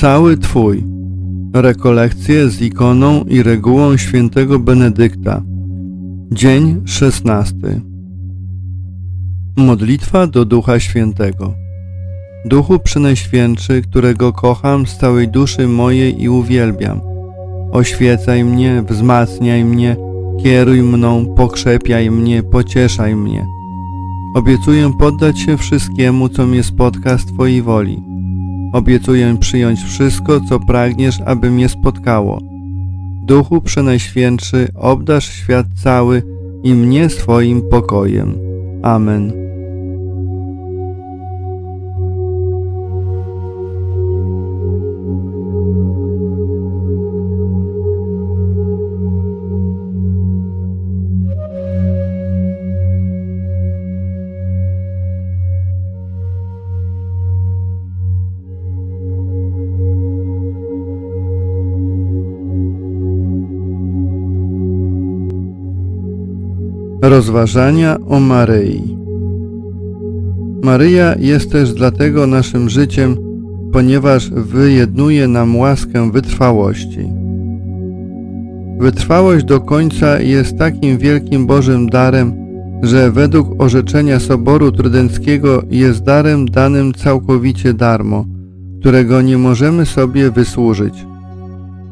cały Twój. Rekolekcje z ikoną i regułą świętego Benedykta. Dzień szesnasty. Modlitwa do Ducha Świętego. Duchu Przenajświętszy, którego kocham z całej duszy mojej i uwielbiam. Oświecaj mnie, wzmacniaj mnie, kieruj mną, pokrzepiaj mnie, pocieszaj mnie. Obiecuję poddać się wszystkiemu, co mnie spotka z Twojej woli. Obiecuję przyjąć wszystko, co pragniesz, aby mnie spotkało. Duchu Przenajświętszy, obdasz świat cały i mnie swoim pokojem. Amen. Rozważania o Maryi Maryja jest też dlatego naszym życiem, ponieważ wyjednuje nam łaskę wytrwałości. Wytrwałość do końca jest takim wielkim Bożym darem, że według orzeczenia Soboru Trydenckiego jest darem danym całkowicie darmo, którego nie możemy sobie wysłużyć.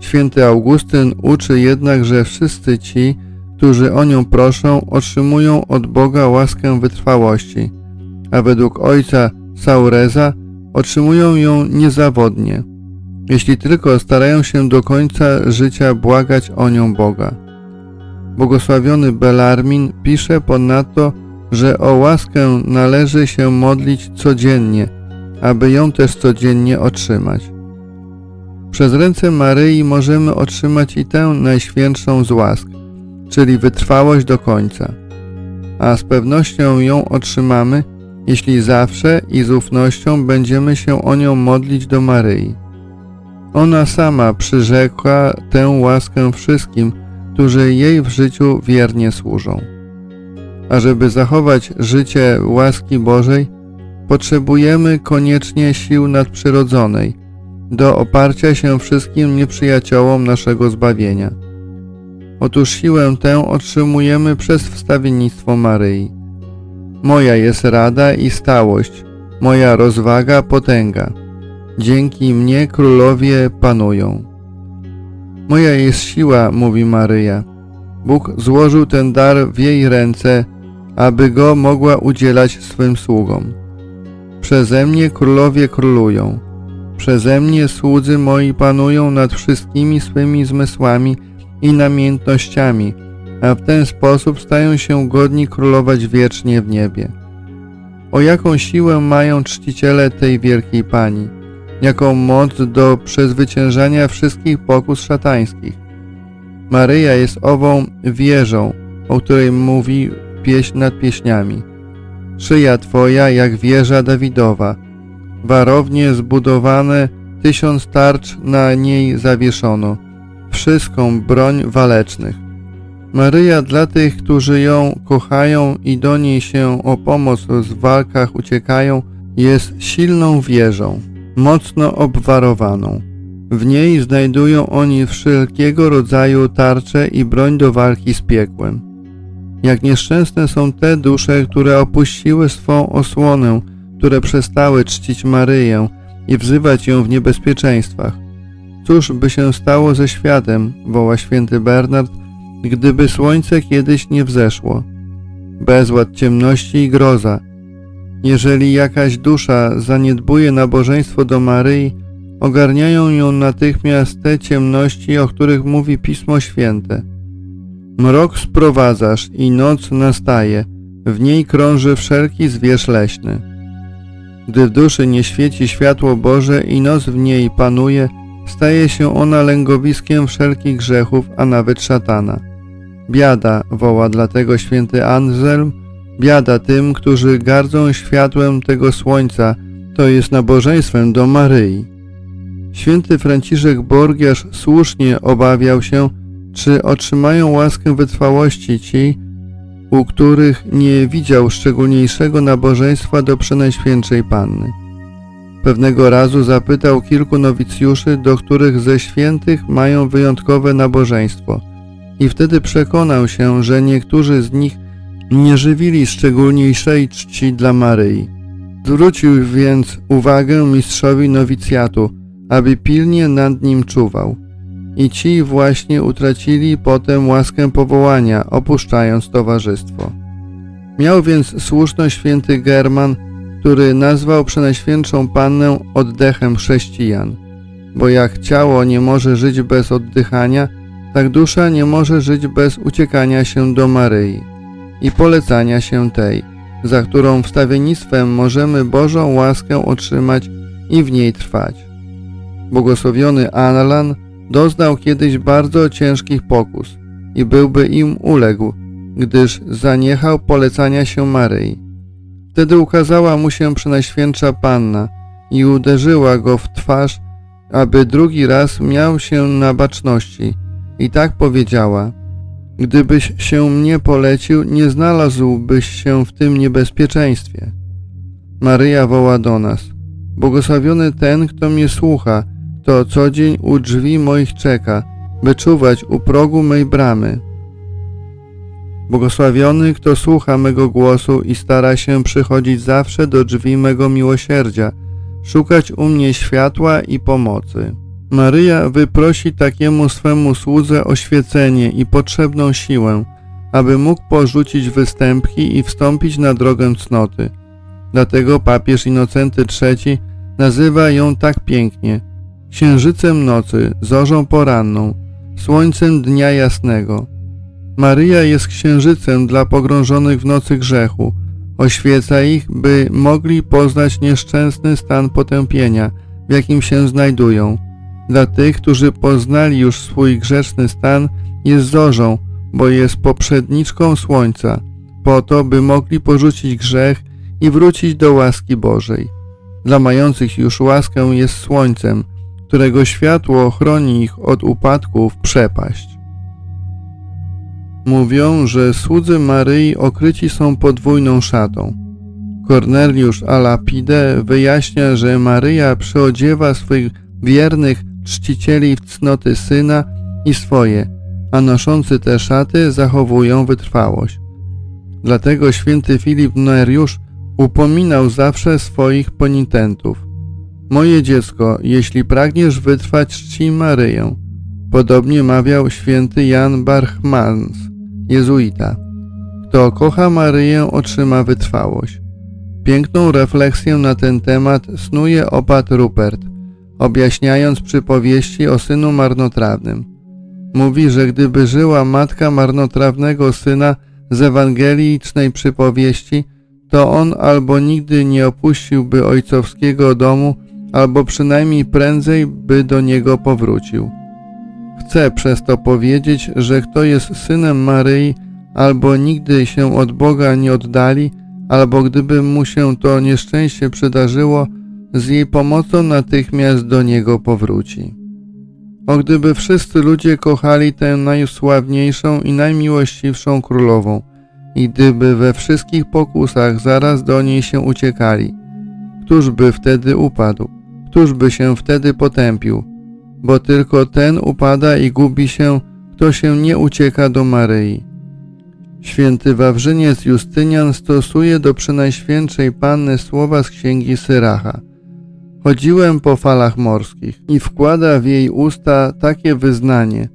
Święty Augustyn uczy jednak, że wszyscy ci, którzy o nią proszą, otrzymują od Boga łaskę wytrwałości, a według ojca Saureza otrzymują ją niezawodnie, jeśli tylko starają się do końca życia błagać o nią Boga. Błogosławiony Belarmin pisze ponadto, że o łaskę należy się modlić codziennie, aby ją też codziennie otrzymać. Przez ręce Maryi możemy otrzymać i tę najświętszą z łask czyli wytrwałość do końca. A z pewnością ją otrzymamy, jeśli zawsze i z ufnością będziemy się o nią modlić do Maryi. Ona sama przyrzekła tę łaskę wszystkim, którzy jej w życiu wiernie służą. A żeby zachować życie łaski Bożej, potrzebujemy koniecznie sił nadprzyrodzonej do oparcia się wszystkim nieprzyjaciołom naszego zbawienia. Otóż siłę tę otrzymujemy przez wstawiennictwo Maryi. Moja jest rada i stałość, moja rozwaga potęga. Dzięki mnie królowie panują. Moja jest siła, mówi Maryja. Bóg złożył ten dar w jej ręce, aby go mogła udzielać swym sługom. Przeze mnie królowie królują. Przeze mnie słudzy moi panują nad wszystkimi swymi zmysłami i namiętnościami, a w ten sposób stają się godni królować wiecznie w niebie. O jaką siłę mają czciciele tej wielkiej Pani, jaką moc do przezwyciężania wszystkich pokus szatańskich. Maryja jest ową wieżą, o której mówi pieśń nad pieśniami. Szyja Twoja jak wieża Dawidowa, warownie zbudowane, tysiąc tarcz na niej zawieszono wszystką broń walecznych. Maryja dla tych, którzy ją kochają i do niej się o pomoc w walkach uciekają, jest silną wieżą, mocno obwarowaną. W niej znajdują oni wszelkiego rodzaju tarcze i broń do walki z piekłem. Jak nieszczęsne są te dusze, które opuściły swą osłonę, które przestały czcić Maryję i wzywać ją w niebezpieczeństwach. Cóż by się stało ze światem, woła święty Bernard, gdyby słońce kiedyś nie wzeszło? Bezład ciemności i groza. Jeżeli jakaś dusza zaniedbuje nabożeństwo do Maryi, ogarniają ją natychmiast te ciemności, o których mówi Pismo Święte. Mrok sprowadzasz i noc nastaje, w niej krąży wszelki zwierz leśny. Gdy w duszy nie świeci światło Boże i noc w niej panuje, staje się ona lęgowiskiem wszelkich grzechów, a nawet szatana. Biada, woła dlatego święty Anselm, biada tym, którzy gardzą światłem tego słońca, to jest nabożeństwem do Maryi. Święty Franciszek Borgiarz słusznie obawiał się, czy otrzymają łaskę wytrwałości ci, u których nie widział szczególniejszego nabożeństwa do Przenajświętszej Panny. Pewnego razu zapytał kilku nowicjuszy, do których ze świętych mają wyjątkowe nabożeństwo. I wtedy przekonał się, że niektórzy z nich nie żywili szczególniejszej czci dla Maryi. Zwrócił więc uwagę mistrzowi nowicjatu, aby pilnie nad nim czuwał. I ci właśnie utracili potem łaskę powołania, opuszczając towarzystwo. Miał więc słuszność święty German, który nazwał Przenajświętszą Pannę oddechem chrześcijan. Bo jak ciało nie może żyć bez oddychania, tak dusza nie może żyć bez uciekania się do Maryi i polecania się tej, za którą wstawiennictwem możemy Bożą łaskę otrzymać i w niej trwać. Błogosławiony Alan doznał kiedyś bardzo ciężkich pokus i byłby im uległ, gdyż zaniechał polecania się Maryi. Wtedy ukazała mu się Przenajświętsza Panna i uderzyła go w twarz, aby drugi raz miał się na baczności i tak powiedziała Gdybyś się mnie polecił, nie znalazłbyś się w tym niebezpieczeństwie. Maryja woła do nas Błogosławiony ten, kto mnie słucha, kto co dzień u drzwi moich czeka, by czuwać u progu mej bramy. Błogosławiony, kto słucha mego głosu i stara się przychodzić zawsze do drzwi mego miłosierdzia, szukać u mnie światła i pomocy. Maryja wyprosi takiemu swemu słudze oświecenie i potrzebną siłę, aby mógł porzucić występki i wstąpić na drogę cnoty. Dlatego papież Inocenty III nazywa ją tak pięknie księżycem nocy, zorzą poranną, słońcem dnia jasnego. Maryja jest księżycem dla pogrążonych w nocy grzechu, oświeca ich, by mogli poznać nieszczęsny stan potępienia, w jakim się znajdują. Dla tych, którzy poznali już swój grzeszny stan, jest zorzą, bo jest poprzedniczką słońca, po to, by mogli porzucić grzech i wrócić do łaski Bożej. Dla mających już łaskę jest słońcem, którego światło chroni ich od upadku w przepaść. Mówią, że słudzy Maryi okryci są podwójną szatą. Korneliusz Alapide wyjaśnia, że Maryja przyodziewa swych wiernych czcicieli w cnoty Syna i swoje, a noszący te szaty zachowują wytrwałość. Dlatego święty Filip Neriusz upominał zawsze swoich ponitentów. Moje dziecko, jeśli pragniesz wytrwać czci Maryję, podobnie mawiał święty Jan Barchmans, jezuita. Kto kocha Maryję, otrzyma wytrwałość. Piękną refleksję na ten temat snuje opat Rupert, objaśniając przypowieści o synu marnotrawnym. Mówi, że gdyby żyła matka marnotrawnego syna z ewangelicznej przypowieści, to on albo nigdy nie opuściłby ojcowskiego domu, albo przynajmniej prędzej by do niego powrócił. Chcę przez to powiedzieć, że kto jest synem Maryi, albo nigdy się od Boga nie oddali, albo gdyby mu się to nieszczęście przydarzyło, z jej pomocą natychmiast do niego powróci. O gdyby wszyscy ludzie kochali tę najsławniejszą i najmiłościwszą królową, i gdyby we wszystkich pokusach zaraz do niej się uciekali, któż by wtedy upadł? Któż by się wtedy potępił? Bo tylko ten upada i gubi się, kto się nie ucieka do Maryi. Święty Wawrzyniec Justynian stosuje do Przenajświętszej Panny słowa z księgi Syracha. Chodziłem po falach morskich i wkłada w jej usta takie wyznanie.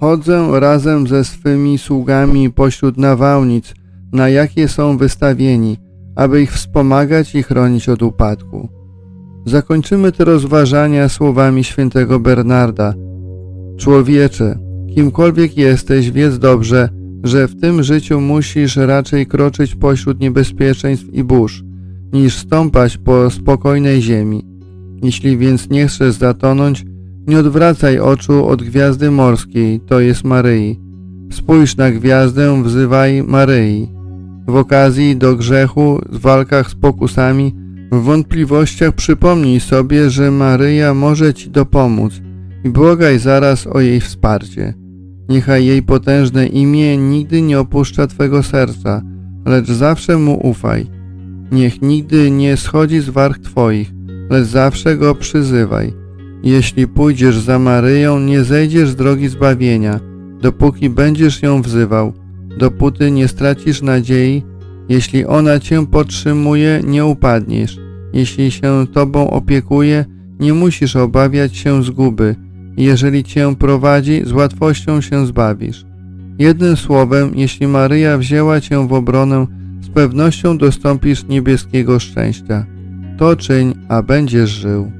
Chodzę razem ze swymi sługami pośród nawałnic, na jakie są wystawieni, aby ich wspomagać i chronić od upadku. Zakończymy te rozważania słowami świętego Bernarda. Człowiecze, kimkolwiek jesteś, wiedz dobrze, że w tym życiu musisz raczej kroczyć pośród niebezpieczeństw i burz, niż stąpać po spokojnej ziemi. Jeśli więc nie chcesz zatonąć, nie odwracaj oczu od gwiazdy morskiej, to jest Maryi. Spójrz na gwiazdę, wzywaj Maryi. W okazji do grzechu, w walkach z pokusami, w wątpliwościach przypomnij sobie, że Maryja może Ci dopomóc i błagaj zaraz o jej wsparcie. Niechaj jej potężne imię nigdy nie opuszcza Twego serca, lecz zawsze mu ufaj. Niech nigdy nie schodzi z warg Twoich, lecz zawsze go przyzywaj. Jeśli pójdziesz za Maryją, nie zejdziesz z drogi zbawienia, dopóki będziesz ją wzywał. Dopóty nie stracisz nadziei, jeśli ona cię podtrzymuje, nie upadniesz. Jeśli się tobą opiekuje, nie musisz obawiać się zguby. Jeżeli cię prowadzi, z łatwością się zbawisz. Jednym słowem, jeśli Maryja wzięła cię w obronę, z pewnością dostąpisz niebieskiego szczęścia. To czyń, a będziesz żył.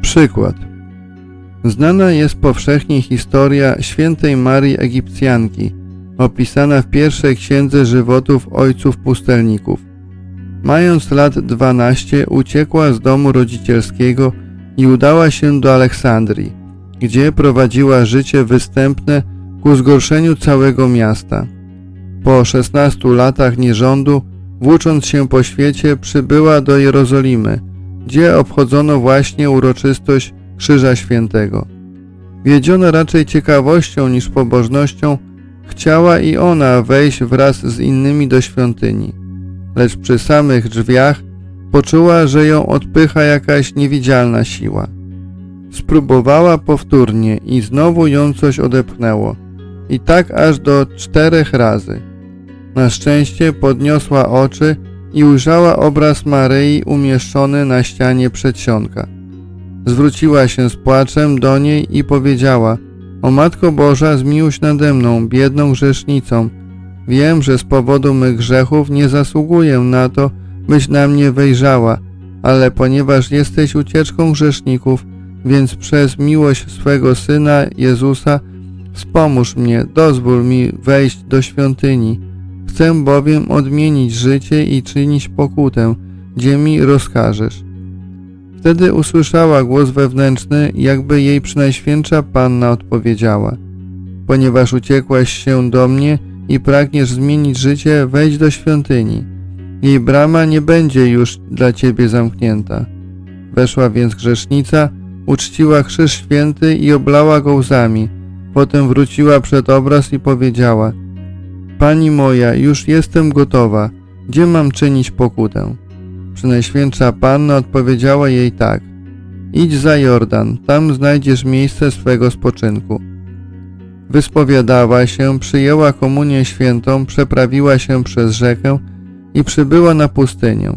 Przykład. Znana jest powszechnie historia świętej Marii Egipcjanki, opisana w pierwszej księdze żywotów ojców pustelników. Mając lat 12 uciekła z domu rodzicielskiego i udała się do Aleksandrii, gdzie prowadziła życie występne ku zgorszeniu całego miasta. Po 16 latach nierządu, włócząc się po świecie, przybyła do Jerozolimy, gdzie obchodzono właśnie uroczystość Krzyża Świętego. Wiedziona raczej ciekawością niż pobożnością, chciała i ona wejść wraz z innymi do świątyni. Lecz przy samych drzwiach poczuła, że ją odpycha jakaś niewidzialna siła. Spróbowała powtórnie i znowu ją coś odepchnęło. I tak aż do czterech razy. Na szczęście podniosła oczy i ujrzała obraz Maryi umieszczony na ścianie przedsionka. Zwróciła się z płaczem do niej i powiedziała O Matko Boża, zmiłuj nade mną, biedną grzesznicą. Wiem, że z powodu mych grzechów nie zasługuję na to, byś na mnie wejrzała, ale ponieważ jesteś ucieczką grzeszników, więc przez miłość swego Syna Jezusa wspomóż mnie, dozwól mi wejść do świątyni. Chcę bowiem odmienić życie i czynić pokutę, gdzie mi rozkażesz. Wtedy usłyszała głos wewnętrzny, jakby jej przynajświętsza Panna odpowiedziała. Ponieważ uciekłaś się do mnie i pragniesz zmienić życie, wejdź do świątyni. Jej brama nie będzie już dla ciebie zamknięta. Weszła więc grzesznica, uczciła krzyż święty i oblała go łzami. Potem wróciła przed obraz i powiedziała Pani moja, już jestem gotowa. Gdzie mam czynić pokutę? Przynajświętsza Panna odpowiedziała jej tak. Idź za Jordan, tam znajdziesz miejsce swego spoczynku. Wyspowiadała się, przyjęła komunię świętą, przeprawiła się przez rzekę i przybyła na pustynię.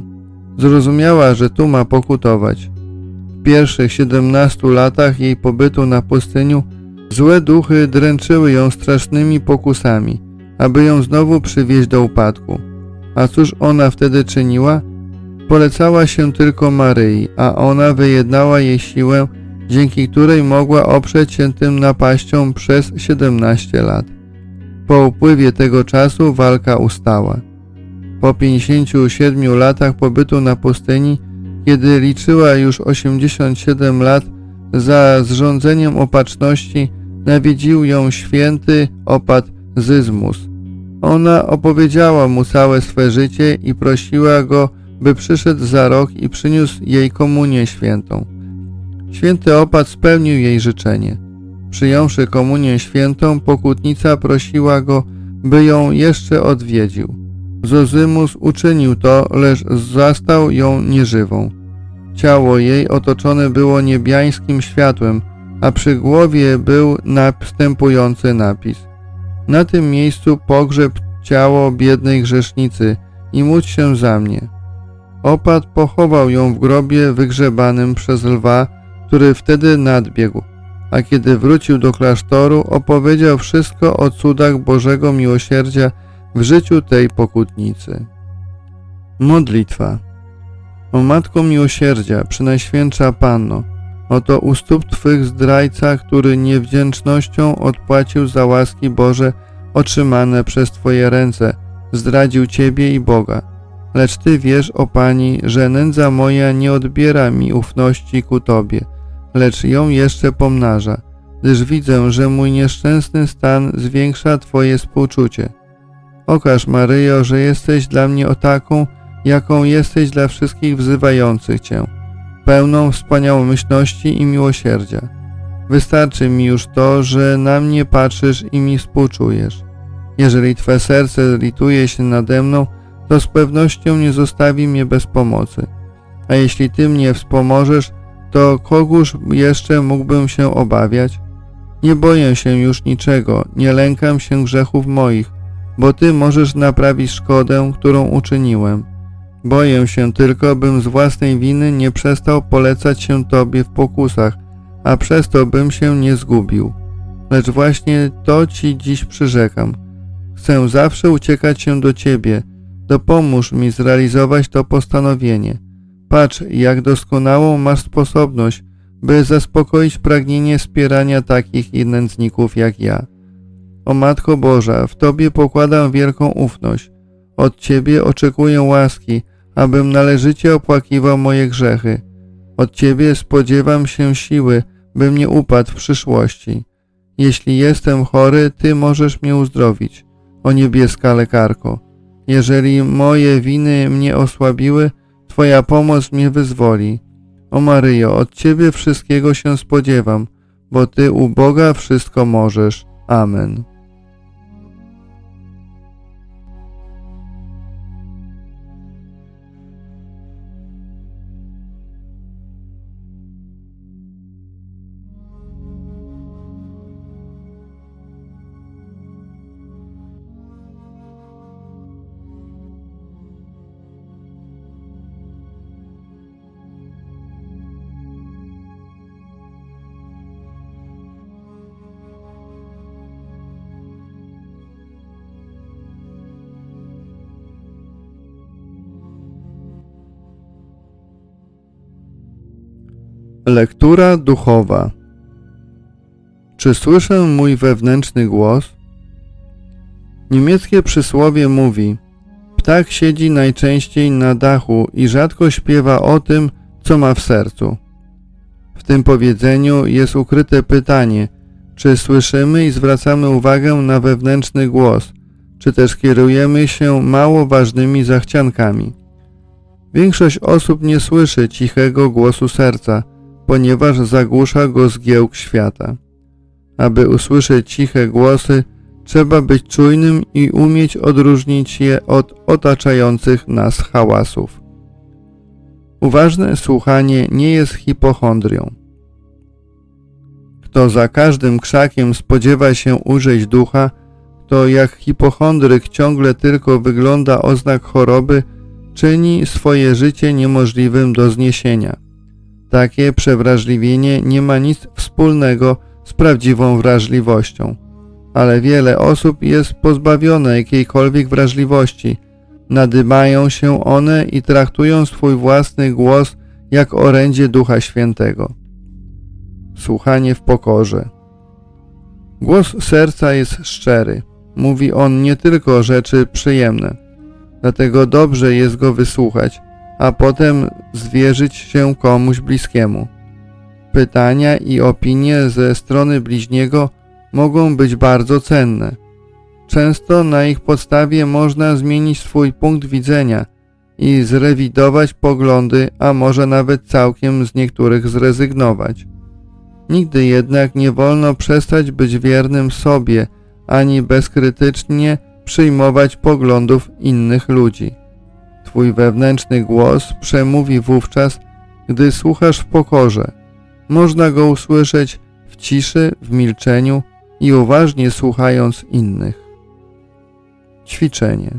Zrozumiała, że tu ma pokutować. W pierwszych siedemnastu latach jej pobytu na pustyniu złe duchy dręczyły ją strasznymi pokusami, aby ją znowu przywieźć do upadku. A cóż ona wtedy czyniła? Polecała się tylko Maryi, a ona wyjednała jej siłę, dzięki której mogła oprzeć się tym napaściom przez 17 lat. Po upływie tego czasu walka ustała. Po 57 latach pobytu na pustyni, kiedy liczyła już 87 lat, za zrządzeniem opatrzności nawiedził ją święty opat Zyzmus. Ona opowiedziała mu całe swe życie i prosiła go, by przyszedł za rok i przyniósł jej komunię świętą. Święty opat spełnił jej życzenie. Przyjąwszy komunię świętą, pokutnica prosiła go, by ją jeszcze odwiedził. Zozymus uczynił to, lecz zastał ją nieżywą. Ciało jej otoczone było niebiańskim światłem, a przy głowie był następujący napis. Na tym miejscu pogrzeb ciało biednej grzesznicy i módl się za mnie. Opat pochował ją w grobie wygrzebanym przez lwa, który wtedy nadbiegł, a kiedy wrócił do klasztoru, opowiedział wszystko o cudach Bożego Miłosierdzia w życiu tej pokutnicy. Modlitwa O Matko Miłosierdzia, Przynajświętsza Panno, oto u stóp Twych zdrajca, który niewdzięcznością odpłacił za łaski Boże otrzymane przez Twoje ręce, zdradził Ciebie i Boga. Lecz Ty wiesz, o Pani, że nędza moja nie odbiera mi ufności ku Tobie, lecz ją jeszcze pomnaża, gdyż widzę, że mój nieszczęsny stan zwiększa Twoje współczucie. Okaż, Maryjo, że jesteś dla mnie o taką, jaką jesteś dla wszystkich wzywających Cię, pełną wspaniałomyślności i miłosierdzia. Wystarczy mi już to, że na mnie patrzysz i mi współczujesz. Jeżeli Twe serce lituje się nade mną, to z pewnością nie zostawi mnie bez pomocy. A jeśli Ty mnie wspomożesz, to kogóż jeszcze mógłbym się obawiać? Nie boję się już niczego, nie lękam się grzechów moich, bo Ty możesz naprawić szkodę, którą uczyniłem. Boję się tylko, bym z własnej winy nie przestał polecać się Tobie w pokusach, a przez to bym się nie zgubił. Lecz właśnie to Ci dziś przyrzekam. Chcę zawsze uciekać się do Ciebie, dopomóż mi zrealizować to postanowienie. Patrz, jak doskonałą masz sposobność, by zaspokoić pragnienie wspierania takich nędzników jak ja. O Matko Boża, w Tobie pokładam wielką ufność. Od Ciebie oczekuję łaski, abym należycie opłakiwał moje grzechy. Od Ciebie spodziewam się siły, bym nie upadł w przyszłości. Jeśli jestem chory, Ty możesz mnie uzdrowić, o niebieska lekarko. Jeżeli moje winy mnie osłabiły, Twoja pomoc mnie wyzwoli. O Maryjo, od Ciebie wszystkiego się spodziewam, bo Ty u Boga wszystko możesz. Amen. Lektura duchowa. Czy słyszę mój wewnętrzny głos? Niemieckie przysłowie mówi: Ptak siedzi najczęściej na dachu i rzadko śpiewa o tym, co ma w sercu. W tym powiedzeniu jest ukryte pytanie, czy słyszymy i zwracamy uwagę na wewnętrzny głos, czy też kierujemy się mało ważnymi zachciankami. Większość osób nie słyszy cichego głosu serca, ponieważ zagłusza go zgiełk świata. Aby usłyszeć ciche głosy, trzeba być czujnym i umieć odróżnić je od otaczających nas hałasów. Uważne słuchanie nie jest hipochondrią. Kto za każdym krzakiem spodziewa się ujrzeć ducha, to jak hipochondryk ciągle tylko wygląda oznak choroby, czyni swoje życie niemożliwym do zniesienia. Takie przewrażliwienie nie ma nic wspólnego z prawdziwą wrażliwością, ale wiele osób jest pozbawione jakiejkolwiek wrażliwości. Nadymają się one i traktują swój własny głos jak orędzie Ducha Świętego. Słuchanie w pokorze. Głos serca jest szczery. Mówi on nie tylko rzeczy przyjemne. Dlatego dobrze jest go wysłuchać, a potem zwierzyć się komuś bliskiemu. Pytania i opinie ze strony bliźniego mogą być bardzo cenne. Często na ich podstawie można zmienić swój punkt widzenia i zrewidować poglądy, a może nawet całkiem z niektórych zrezygnować. Nigdy jednak nie wolno przestać być wiernym sobie, ani bezkrytycznie przyjmować poglądów innych ludzi. Twój wewnętrzny głos przemówi wówczas, gdy słuchasz w pokorze. Można go usłyszeć w ciszy, w milczeniu i uważnie słuchając innych. Ćwiczenie.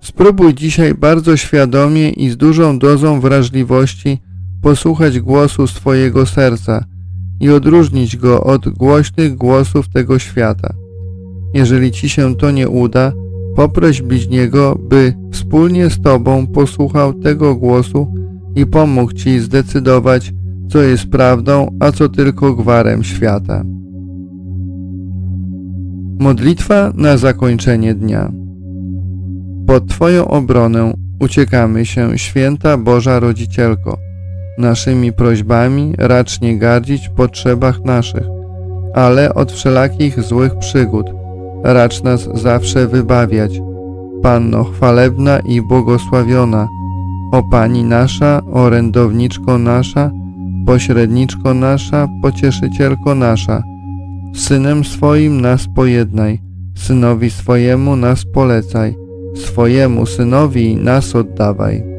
Spróbuj dzisiaj bardzo świadomie i z dużą dozą wrażliwości posłuchać głosu swojego serca i odróżnić go od głośnych głosów tego świata. Jeżeli ci się to nie uda, Poproś bliźniego, by wspólnie z Tobą posłuchał tego głosu i pomógł Ci zdecydować, co jest prawdą, a co tylko gwarem świata. Modlitwa na zakończenie dnia. Pod Twoją obronę uciekamy się, święta Boża Rodzicielko. Naszymi prośbami racz nie gardzić potrzebach naszych, ale od wszelakich złych przygód – racz nas zawsze wybawiać. Panno chwalebna i błogosławiona, o Pani nasza, orędowniczko nasza, pośredniczko nasza, pocieszycielko nasza, Synem swoim nas pojednaj, Synowi swojemu nas polecaj, swojemu Synowi nas oddawaj.